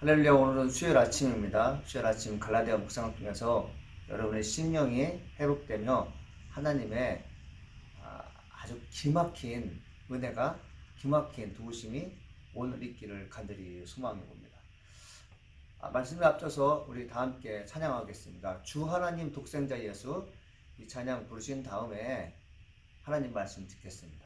할렐루야 오늘은 수요일 아침입니다. 수요일 아침 갈라디아 묵상을 통해서 여러분의 심령이 회복되며 하나님의 아, 아주 기막힌 은혜가 기막힌 도우심이 오늘 있기를 간절히 소망해 봅니다. 아, 말씀에 앞서서 우리 다 함께 찬양하겠습니다. 주 하나님 독생자 예수 이 찬양 부르신 다음에 하나님 말씀 듣겠습니다.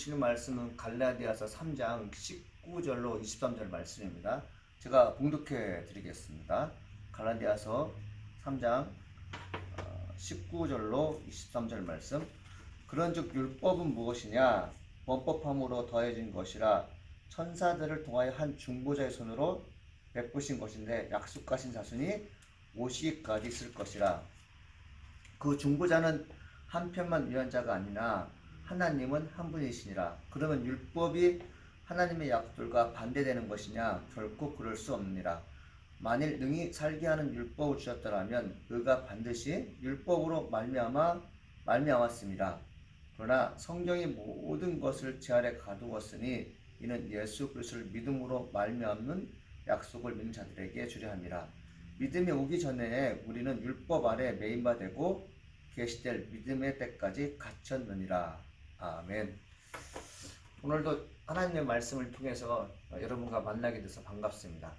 주시는 말씀은 갈라디아서 3장 19절로 23절 말씀입니다. 제가 봉독해 드리겠습니다. 갈라디아서 3장 어, 19절로 23절 말씀. 그런즉 율법은 무엇이냐? 범법함으로 더해진 것이라 천사들을 통하여 한 중보자의 손으로 베푸신 것인데 약속하신 자손이 오시기까지 있을 것이라. 그 중보자는 한편만 위한 자가 아니나 하나님은 한 분이시니라. 그러면 율법이 하나님의 약속과 반대되는 것이냐? 결코 그럴 수 없느니라. 만일 능히 살게 하는 율법을 주셨더라면 그가 반드시 율법으로 말미암아 말미암았습니다. 그러나 성경이 모든 것을 제 아래 가두었으니 이는 예수 그리스도를 믿음으로 말미암는 약속을 믿는 자들에게 주려 함이라. 믿음이 오기 전에 우리는 율법 아래 매인바 되고 계시될 믿음의 때까지 갇혔느니라. 아멘. 오늘도 하나님의 말씀을 통해서 여러분과 만나게 돼서 반갑습니다.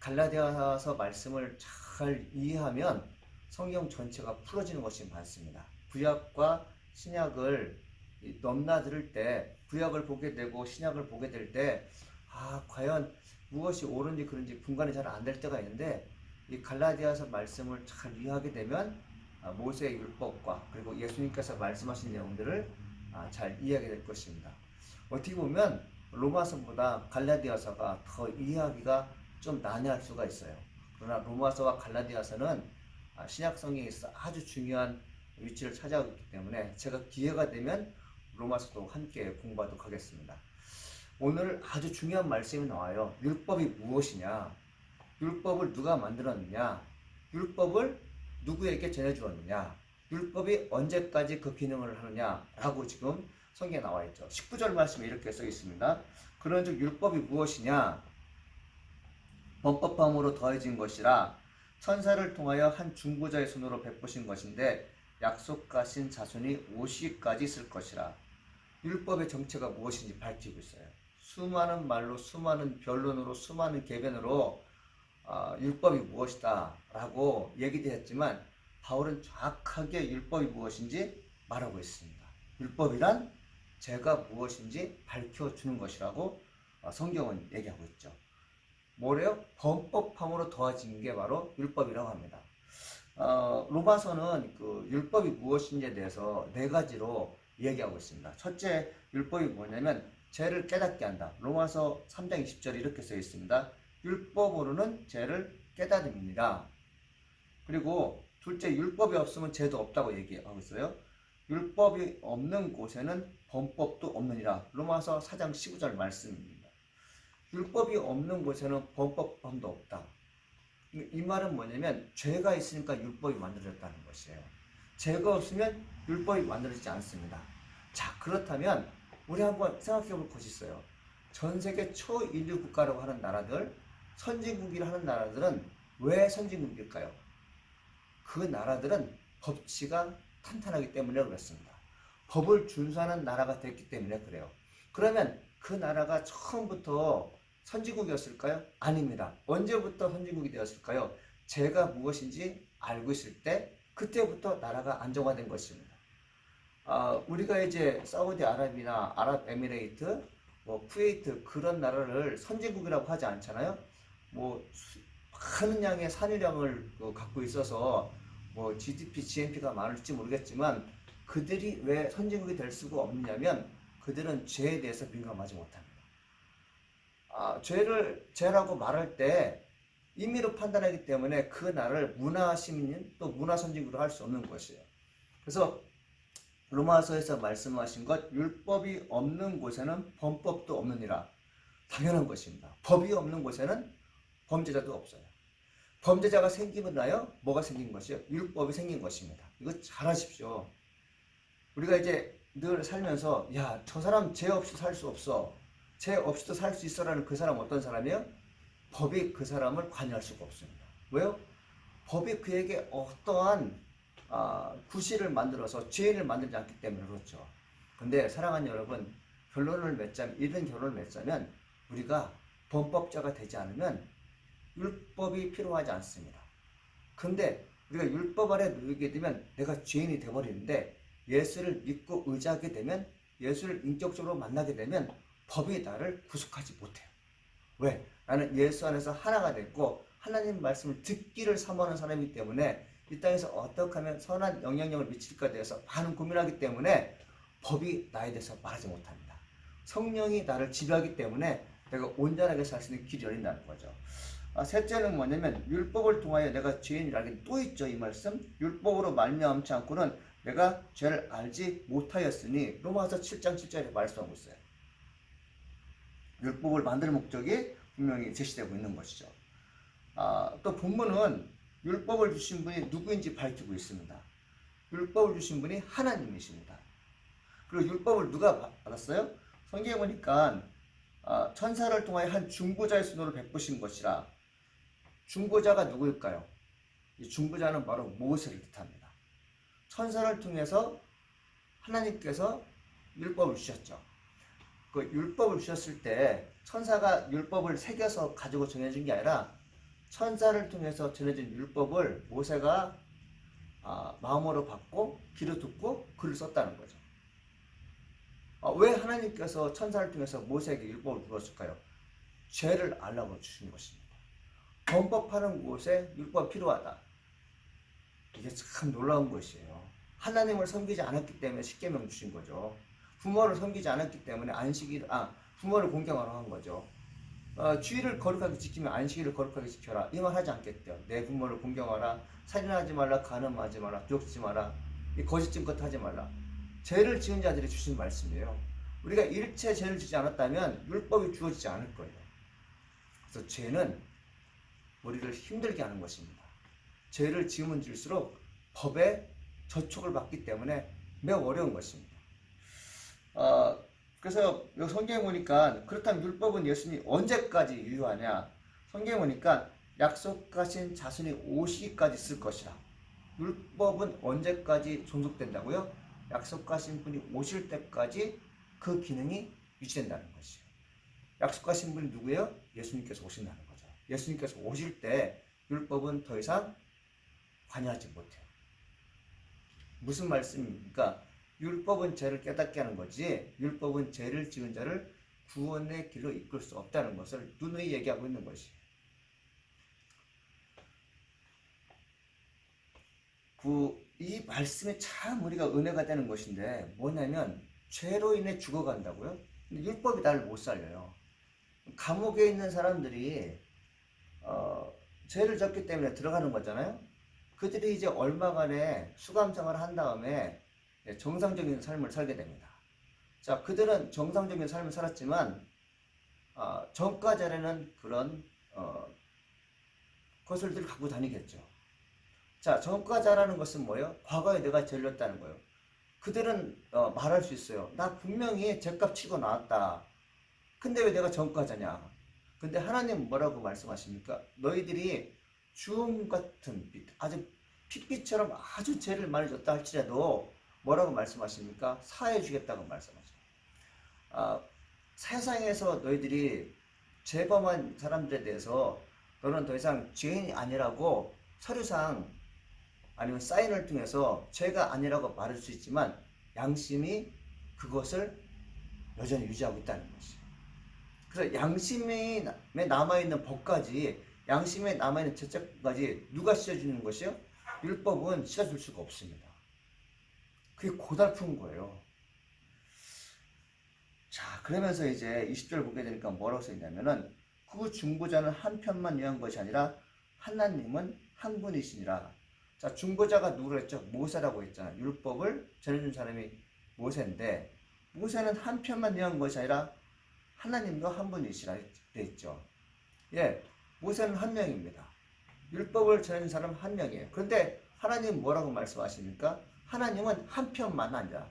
갈라디아서 말씀을 잘 이해하면 성경 전체가 풀어지는 것이 많습니다. 구약과 신약을 이 넘나들을 때 구약을 보게 되고 신약을 보게 될 때 아 과연 무엇이 옳은지 그른지 분간이 잘 안 될 때가 있는데 이 갈라디아서 말씀을 잘 이해하게 되면 아, 모세의 율법과 그리고 예수님께서 말씀하신 내용들을 아, 잘 이해하게 될 것입니다. 어떻게 보면 로마서보다 갈라디아서가 더 이해하기가 좀 난해할 수가 있어요. 그러나 로마서와 갈라디아서는 아, 신약 성경에서 아주 중요한 위치를 차지하고 있기 때문에 제가 기회가 되면 로마서도 함께 공부하도록 하겠습니다. 오늘 아주 중요한 말씀이 나와요. 율법이 무엇이냐? 율법을 누가 만들었느냐? 율법을 누구에게 전해주었느냐? 율법이 언제까지 그 기능을 하느냐라고 지금 성경에 나와 있죠. 19절 말씀에 이렇게 써 있습니다. 그런즉 율법이 무엇이냐? 범법함으로 더해진 것이라 천사를 통하여 한 중보자의 손으로 베푸신 것인데 약속하신 자손이 오시까지 있을 것이라. 율법의 정체가 무엇인지 밝히고 있어요. 수많은 말로, 수많은 변론으로, 수많은 개변으로 아, 율법이 무엇이다라고 얘기도 했지만 바울은 정확하게 율법이 무엇인지 말하고 있습니다. 율법이란 제가 무엇인지 밝혀주는 것이라고 어, 성경은 얘기하고 있죠. 뭐래요? 범법함으로 더해진 게 바로 율법이라고 합니다. 어, 로마서는 그 율법이 무엇인지에 대해서 네 가지로 얘기하고 있습니다. 첫째 율법이 뭐냐면 죄를 깨닫게 한다. 로마서 3장 20절에 이렇게 써 있습니다. 율법으로는 죄를 깨닫음이니라. 그리고 둘째 율법이 없으면 죄도 없다고 얘기하고 있어요. 율법이 없는 곳에는 범법도 없느니라. 로마서 4장 15절 말씀입니다. 율법이 없는 곳에는 범법함도 없다. 이- 이 말은 뭐냐면 죄가 있으니까 율법이 만들어졌다는 것이에요. 죄가 없으면 율법이 만들어지지 않습니다. 자 그렇다면 우리 한번 생각해 볼 것이 있어요. 전 세계 초인류 국가라고 하는 나라들, 선진국이라 하는 나라들은 왜 선진국일까요? 그 나라들은 법치가 탄탄하기 때문에 그렇습니다. 법을 준수하는 나라가 됐기 때문에 그래요. 그러면 그 나라가 처음부터 선진국이었을까요? 아닙니다. 언제부터 선진국이 되었을까요? 죄가 무엇인지 알고 있을 때 그때부터 나라가 안정화된 것입니다. 아, 우리가 이제 사우디아라비나 아랍에미레이트, 뭐 쿠웨이트 그런 나라를 선진국이라고 하지 않잖아요. 뭐 수- 많은 양의 산유량을 그 갖고 있어서 뭐 GDP, GNP가 많을지 모르겠지만 그들이 왜 선진국이 될 수가 없느냐면 그들은 죄에 대해서 민감하지 못합니다. 아, 죄를 죄라고 말할 때 임의로 판단하기 때문에 그 나라를 문화 시민인 또 문화 선진국으로 할 수 없는 것이에요. 그래서 로마서에서 말씀하신 것 율법이 없는 곳에는 범법도 없느니라 당연한 것입니다. 법이 없는 곳에는 범죄자도 없어요. 범죄자가 생기면 나요 뭐가 생긴 것이요? 율법이 생긴 것입니다. 이거 잘 하십시오. 우리가 이제 늘 살면서 야 저 사람 죄 없이 살 수 없어. 죄 없이도 살 수 있어라는 그 사람 어떤 사람이에요? 법이 그 사람을 관여할 수가 없습니다. 왜요? 법이 그에게 어떠한 아, 구실을 만들어서 죄인을 만들지 않기 때문에 그렇죠. 근데 사랑하는 여러분, 결론을 맺자면 이런 결론을 맺자면 우리가 범법자가 되지 않으면 율법이 필요하지 않습니다. 근데 우리가 율법 아래 누이게 되면 내가 죄인이 되어버리는데 예수를 믿고 의지하게 되면 예수를 인격적으로 만나게 되면 법이 나를 구속하지 못해요. 왜? 나는 예수 안에서 하나가 됐고 하나님 말씀을 듣기를 사모하는 사람이기 때문에 이 땅에서 어떻게 하면 선한 영향력을 미칠까 대해서 많은 고민하기 때문에 법이 나에 대해서 말하지 못합니다. 성령이 나를 지배하기 때문에 내가 온전하게 살 수 있는 길이 열린다는 거죠. 아, 셋째는 뭐냐면 율법을 통하여 내가 죄인이라는 또 있죠 이 말씀 율법으로 말미암지 않고는 내가 죄를 알지 못하였으니 로마서 7장 7절에 말씀하고 있어요. 율법을 만들 목적이 분명히 제시되고 있는 것이죠. 아, 또 본문은 율법을 주신 분이 누구인지 밝히고 있습니다. 율법을 주신 분이 하나님이십니다. 그리고 율법을 누가 받았어요? 성경에 보니까 아, 천사를 통하여 한 중보자의 손으로 베푸신 것이라 중보자가 누구일까요? 이 중보자는 바로 모세를 뜻합니다. 천사를 통해서 하나님께서 율법을 주셨죠. 그 율법을 주셨을 때 천사가 율법을 새겨서 가지고 전해준 게 아니라 천사를 통해서 전해진 율법을 모세가 아, 마음으로 받고 귀로 듣고 글을 썼다는 거죠. 아, 왜 하나님께서 천사를 통해서 모세에게 율법을 주었을까요? 죄를 알라고 주신 것입니다. 범법하는 곳에 율법이 필요하다. 이게 참 놀라운 것이에요. 하나님을 섬기지 않았기 때문에 십계명 주신 거죠. 부모를 섬기지 않았기 때문에 안식일 아 부모를 공경하라 한 거죠. 어, 주의를 거룩하게 지키면 안식일을 거룩하게 지켜라 이 말 하지 않겠대요. 내 부모를 공경하라 살인하지 말라 간음하지 마라 죽지 마라 이 거짓 증거 하지 말라 죄를 지은 자들이 주신 말씀이에요. 우리가 일체 죄를 지지 않았다면 율법이 주어지지 않을 거예요. 그래서 죄는 우리를 힘들게 하는 것입니다. 죄를 지으면 질수록 법에 저촉을 받기 때문에 매우 어려운 것입니다. 어, 그래서 여기 성경에 보니까 그렇다면 율법은 예수님이 언제까지 유효하냐? 성경에 보니까 약속하신 자신이 오시기까지 쓸 것이라. 율법은 언제까지 존속된다고요? 약속하신 분이 오실 때까지 그 기능이 유지된다는 것이에요. 약속하신 분이 누구예요? 예수님께서 오신다는. 예수님께서 오실 때 율법은 더 이상 관여하지 못해요. 무슨 말씀입니까? 율법은 죄를 깨닫게 하는 거지 율법은 죄를 지은 자를 구원의 길로 이끌 수 없다는 것을 누누이 얘기하고 있는 것이. 그, 이 말씀이 참 우리가 은혜가 되는 것인데 뭐냐면 죄로 인해 죽어간다고요? 율법이 나를 못 살려요. 감옥에 있는 사람들이 어, 죄를 졌기 때문에 들어가는 거잖아요. 그들이 이제 얼마간의 수감 생활을 한 다음에 예, 정상적인 삶을 살게 됩니다. 자, 그들은 정상적인 삶을 살았지만 어, 정과자라는 그런 어, 것을 늘 갖고 다니겠죠. 자, 정과자라는 것은 뭐예요? 과거에 내가 졌다는 거예요. 그들은 어, 말할 수 있어요. 나 분명히 죄값 치고 나왔다. 근데 왜 내가 정과자냐? 근데 하나님 뭐라고 말씀하십니까? 너희들이 주음 같은 빛, 아주 핏빛처럼 아주 죄를 많이 졌다 할지라도 뭐라고 말씀하십니까? 사해 주겠다고 말씀하죠. 아, 세상에서 너희들이 죄범한 사람들에 대해서 너는 더 이상 죄인이 아니라고 서류상 아니면 사인을 통해서 죄가 아니라고 말할 수 있지만 양심이 그것을 여전히 유지하고 있다는 것이. 그래서 양심에 남아있는 법까지 양심에 남아있는 죄책까지 누가 씌워주는 것이요? 율법은 씌워줄 수가 없습니다. 그게 고달픈 거예요. 자, 그러면서 이제 20절 보게 되니까 뭐라고 써있냐면은 그 중보자는 한 편만 위한 것이 아니라 하나님은 한 분이시니라. 자, 중보자가 누구로 했죠? 모세라고 했잖아요. 율법을 전해준 사람이 모세인데 모세는 한 편만 위한 것이 아니라 하나님도 한 분이시라 했죠. 예, 모세는 한 명입니다. 율법을 전하는 사람 한 명이에요. 그런데 하나님 뭐라고 말씀하십니까? 하나님은 한 편만 아니라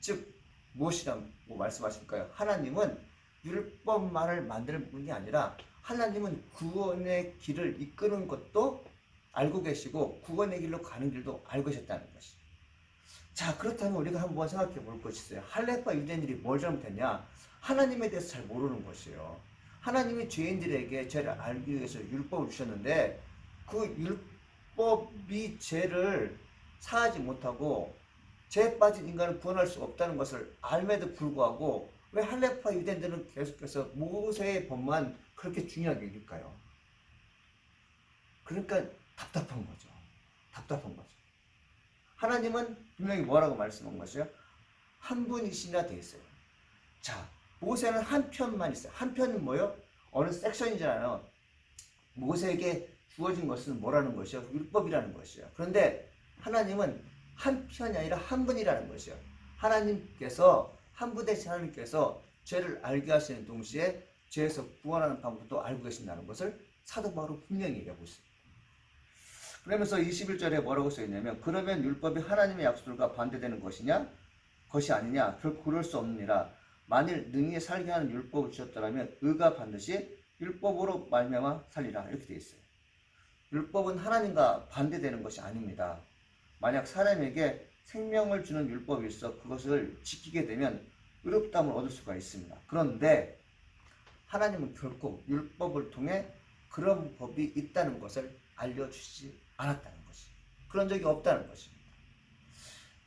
즉 무엇이라고 말씀하실까요? 하나님은 율법만을 만드는 분이 아니라 하나님은 구원의 길을 이끄는 것도 알고 계시고 구원의 길로 가는 길도 알고 계셨다는 것이. 자 그렇다면 우리가 한번 생각해 볼 것이 있어요. 할례파 유대인들이 뭘 잘못했냐? 하나님에 대해서 잘 모르는 것이에요. 하나님이 죄인들에게 죄를 알기 위해서 율법을 주셨는데 그 율법이 죄를 사하지 못하고 죄에 빠진 인간을 구원할 수 없다는 것을 알매도 불구하고 왜 할례파 유대인들은 계속해서 모세의 법만 그렇게 중요하게 여길까요? 그러니까 답답한 거죠. 답답한 거죠. 하나님은 분명히 뭐라고 말씀한 것이요? 한 분이시나 돼 있어요. 자, 모세는 한 편만 있어요. 한 편은 뭐요? 어느 섹션이잖아요. 모세에게 주어진 것은 뭐라는 것이요? 율법이라는 것이요. 그런데 하나님은 한 편이 아니라 한 분이라는 것이요. 하나님께서 한 분 대신 하나님께서 죄를 알게 하시는 동시에 죄에서 구원하는 방법도 알고 계신다는 것을 사도 바로 분명히 얘기하고 있습니다. 그러면서 21절에 뭐라고 써있냐면 그러면 율법이 하나님의 약속들과 반대되는 것이냐? 것이 아니냐? 결코 그럴 수 없느니라. 만일 능히 살게 하는 율법을 주셨더라면 의가 반드시 율법으로 말미암아 살리라 이렇게 되어 있어요. 율법은 하나님과 반대되는 것이 아닙니다. 만약 사람에게 생명을 주는 율법이 있어 그것을 지키게 되면 의롭다함을 얻을 수가 있습니다. 그런데 하나님은 결코 율법을 통해 그런 법이 있다는 것을 알려주시지 않았다는 것이 그런 적이 없다는 것입니다.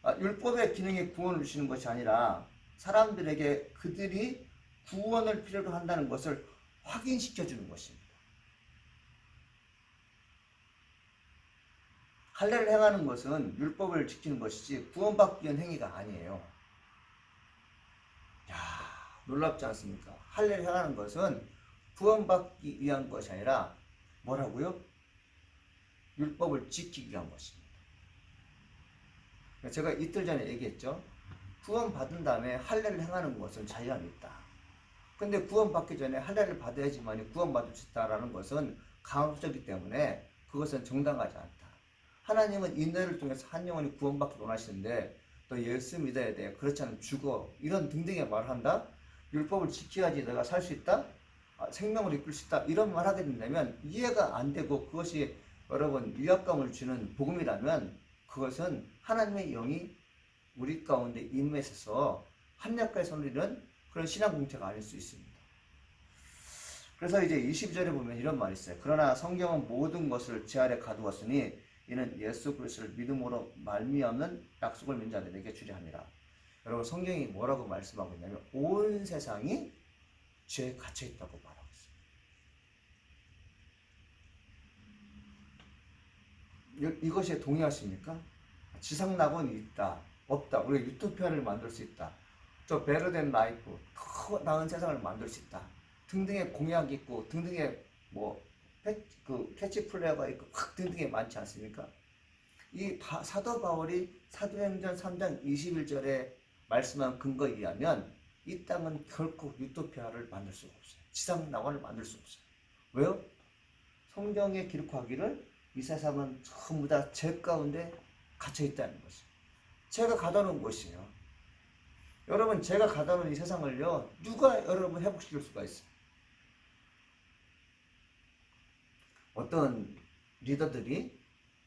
아, 율법의 기능이 구원을 주시는 것이 아니라 사람들에게 그들이 구원을 필요로 한다는 것을 확인시켜 주는 것입니다. 할례를 행하는 것은 율법을 지키는 것이지 구원받기 위한 행위가 아니에요. 야, 놀랍지 않습니까? 할례를 행하는 것은 구원받기 위한 것이 아니라 뭐라고요? 율법을 지키기 위한 것입니다. 제가 이틀 전에 얘기했죠. 구원받은 다음에 할례를 행하는 것은 자유함이 있다. 근데 구원받기 전에 할례를 받아야지만 구원받을 수 있다라는 것은 강압적이기 때문에 그것은 정당하지 않다. 하나님은 인내를 통해서 한 영혼이 구원받기 원하시는데 너 예수 믿어야 돼. 그렇지 않으면 죽어. 이런 등등의 말을 한다. 율법을 지켜야지 내가 살 수 있다. 아, 생명을 이끌 수 있다. 이런 말 하게 된다면 이해가 안 되고 그것이 여러분 위압감을 주는 복음이라면 그것은 하나님의 영이 우리 가운데 임했어서 합력하여 선리는 그런 신앙 공태가 아닐 수 있습니다. 그래서 이제 22절에 보면 이런 말이 있어요. 그러나 성경은 모든 것을 제 아래 가두었으니 이는 예수 그리스도를 믿음으로 말미암는 약속을 믿는 자들에게 함이라. 여러분 성경이 뭐라고 말씀하고 있냐면 온 세상이 죄에 갇혀 있다고 말하고. 이- 이것에 동의하십니까? 지상 낙원이 있다, 없다. 우리가 유토피아를 만들 수 있다. 저 베르덴 라이프, 더 나은 세상을 만들 수 있다. 등등의 공약이 있고 등등의 뭐 패- 그 캐치플레이어가 있고 확 등등의 많지 않습니까? 이 바- 사도 바울이 사도행전 3장 21절에 말씀한 근거에 의하면 이 땅은 결코 유토피아를 만들 수가 없어요. 지상 낙원을 만들 수 없어요. 왜요? 성경에 기록하기를 이 세상은 전부 다 죄 가운데 갇혀 있다는 것이에요. 제가 가다 놓은 곳이에요. 여러분 제가 가다 놓은 이 세상을요 누가 여러분 회복시킬 수가 있어요? 어떤 리더들이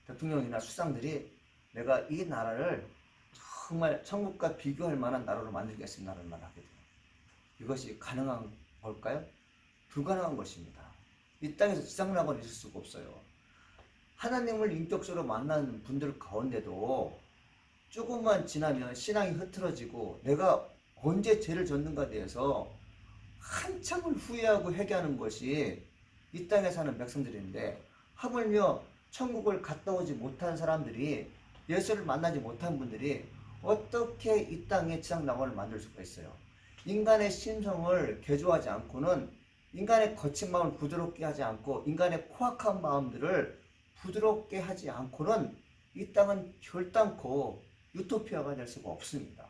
대통령이나 수상들이 내가 이 나라를 정말 천국과 비교할 만한 나라로 만들겠습니다라는 말을 하게 돼요. 이것이 가능한 걸까요? 불가능한 것입니다. 이 땅에서 지상낙원 있을 수가 없어요. 하나님을 인격적으로 만나는 분들 가운데도 조금만 지나면 신앙이 흐트러지고 내가 언제 죄를 졌는가 대해서 한참을 후회하고 회개하는 것이 이 땅에 사는 백성들인데 하물며 천국을 갔다 오지 못한 사람들이 예수를 만나지 못한 분들이 어떻게 이 땅에 지상 낙원을 만들 수가 있어요? 인간의 심성을 개조하지 않고는 인간의 거친 마음을 부드럽게 하지 않고 인간의 포악한 마음들을 부드럽게 하지 않고는 이 땅은 결단코 유토피아가 될 수가 없습니다.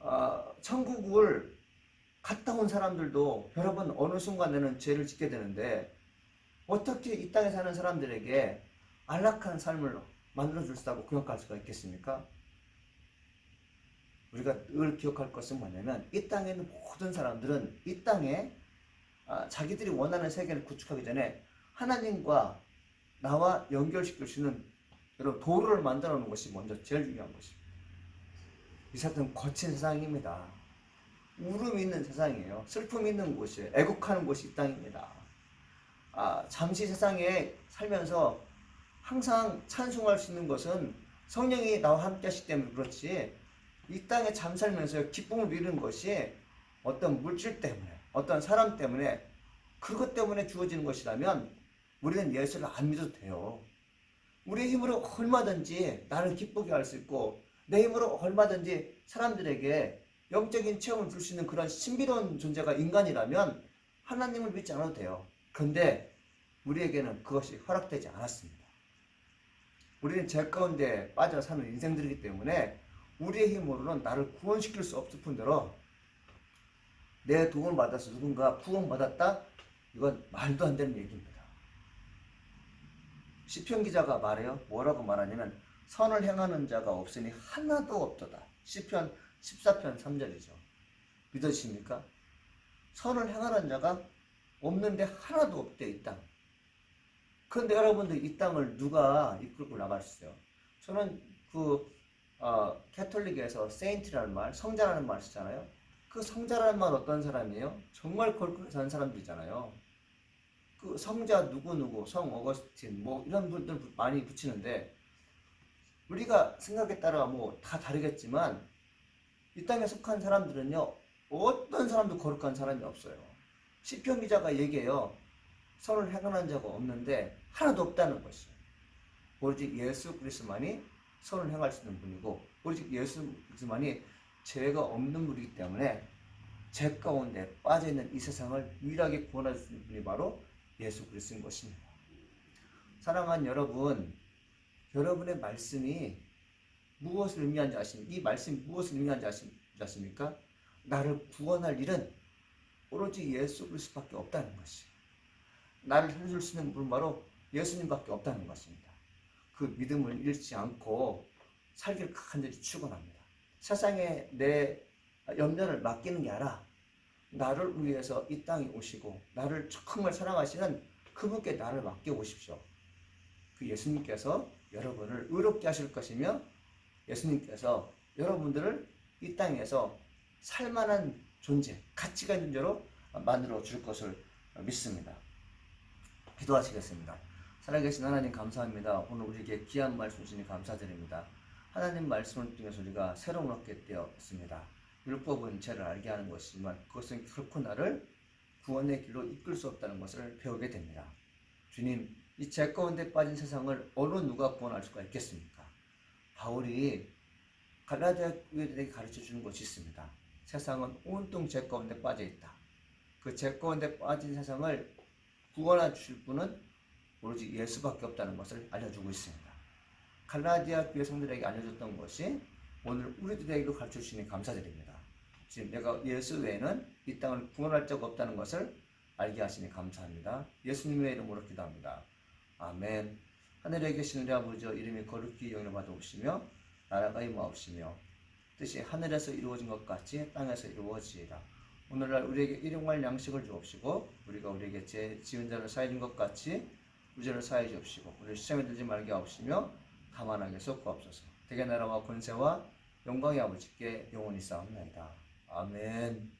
아, 천국을 갔다 온 사람들도 여러분 어느 순간에는 죄를 짓게 되는데 어떻게 이 땅에 사는 사람들에게 안락한 삶을 만들어줄 수 있다고 기억할 수가 있겠습니까? 우리가 늘 기억할 것은 뭐냐면 이 땅에 있는 모든 사람들은 이 땅에 아, 자기들이 원하는 세계를 구축하기 전에 하나님과 나와 연결시킬 수 있는 여러분 도로를 만들어 놓은 것이 먼저 제일 중요한 것입니다. 이 세상은 거친 세상입니다. 울음이 있는 세상이에요. 슬픔이 있는 곳이에요. 애국하는 곳이 이 땅입니다. 아, 잠시 세상에 살면서 항상 찬송할 수 있는 것은 성령이 나와 함께 하시기 때문에 그렇지 이 땅에 잠 살면서 기쁨을 누리는 것이 어떤 물질 때문에 어떤 사람 때문에 그것 때문에 주어지는 것이라면 우리는 예수를 안 믿어도 돼요. 우리의 힘으로 얼마든지 나를 기쁘게 할 수 있고 내 힘으로 얼마든지 사람들에게 영적인 체험을 줄 수 있는 그런 신비로운 존재가 인간이라면 하나님을 믿지 않아도 돼요. 그런데 우리에게는 그것이 허락되지 않았습니다. 우리는 죄 가운데 빠져 사는 인생들이기 때문에 우리의 힘으로는 나를 구원시킬 수 없을 뿐더러 내 도움을 받아서 누군가 구원받았다? 이건 말도 안 되는 얘기입니다. 시편 기자가 말해요. 뭐라고 말하냐면 선을 행하는 자가 없으니 하나도 없도다. 시편 14편 3절이죠. 믿으십니까? 선을 행하는 자가 없는데 하나도 없대 이 땅. 그런데 여러분들 이 땅을 누가 이끌고 있어요? 저는 그 어, 캐톨릭에서 세인트라는 말, 성자라는 말 쓰잖아요. 그 성자라는 말 어떤 사람이에요? 정말 사는 사람들이잖아요. 그 성자 누구 누구, 성 어거스틴 뭐 이런 분들 많이 붙이는데 우리가 생각에 따라 뭐 다 다르겠지만 이 땅에 속한 사람들은요 어떤 사람도 거룩한 사람이 없어요. 시편 기자가 얘기해요. 선을 행하는 자가 없는데 하나도 없다는 것이에요. 오로지 예수 그리스도만이 선을 행할 수 있는 분이고 오로지 예수 그리스도만이 죄가 없는 분이기 때문에 죄 가운데 빠져 있는 이 세상을 유일하게 구원할 수 있는 분이 바로 예수 그리스도인 것입니다. 사랑하는 여러분, 여러분의 말씀이 무엇을 의미하는지 아십니까? 이 말씀이 무엇을 의미하는지 아십- 아십니까? 나를 구원할 일은 오로지 예수 그리스도밖에 없다는 것이. 나를 살려줄 수 있는 바로 예수님밖에 없다는 것입니다. 그 믿음을 잃지 않고 살기를 간절히 축원합니다. 세상에 내 염려를 맡기는 게 아니라 나를 위해서 이 땅에 오시고 나를 정말 사랑하시는 그분께 나를 맡겨 오십시오. 그 예수님께서 여러분을 의롭게 하실 것이며 예수님께서 여러분들을 이 땅에서 살만한 존재, 가치가 있는 자로 만들어 줄 것을 믿습니다. 기도하시겠습니다. 살아계신 하나님 감사합니다. 오늘 우리에게 귀한 말씀 주시니 감사드립니다. 하나님 말씀을 통해서 우리가 새로운 얻게 되었습니다. 율법은 죄를 알게 하는 것이지만 그것은 결코 나를 구원의 길로 이끌 수 없다는 것을 배우게 됩니다. 주님, 이 죄 가운데 빠진 세상을 어느 누가 구원할 수가 있겠습니까? 바울이 갈라디아 교회들에게 가르쳐 주는 것이 있습니다. 세상은 온통 죄 가운데 빠져 있다. 그 죄 가운데 빠진 세상을 구원해 주실 분은 오로지 예수밖에 없다는 것을 알려주고 있습니다. 갈라디아 교회 성들에게 알려줬던 것이 오늘 우리들에게도 가르쳐 주시니 감사드립니다. 지금 내가 예수 외에는 이 땅을 구원할 적 없다는 것을 알게 하시니 감사합니다. 예수님의 이름으로 기도합니다. 아멘. 하늘에 계신 우리 아버지 이름이 거룩히 영을 받아오시며 나라가 임하옵시며 뜻이 하늘에서 이루어진 것 같이 땅에서 이루어지이다. 오늘날 우리에게 일용할 양식을 주옵시고 우리가 우리에게 제 지은 자를 사해 준 것 같이 우리를 사해 주옵시고 우리를 시험에 들지 말게 하옵시며 가만하게 쏟고옵소서. 대개 나라와 권세와 영광의 아버지께 영원히 싸움나이다. 아멘.